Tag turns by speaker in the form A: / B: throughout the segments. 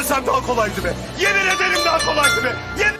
A: ölsem daha kolaydı be. Yemin ederim daha kolaydı be. Yemin...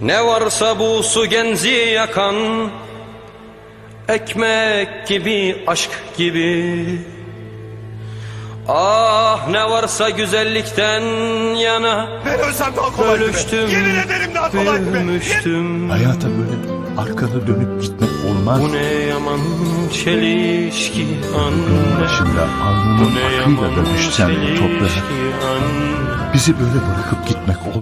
B: Ne varsa bu su genzi yakan Ekmek gibi aşk gibi Ah ne varsa güzellikten yana
A: Ben ölsem daha kolaydı
B: Bölüştüm,
A: be. Yemin ederim daha be. Yemin...
B: büyümüştüm
C: Hayata böyle arkanı dönüp gitmek olmaz.
B: Bu ne yaman çelişki anne Bu
C: alnının
B: ne
C: akıyla
B: yaman
C: da düşsen bu toprağa bizi böyle bırakıp gitmek olmaz.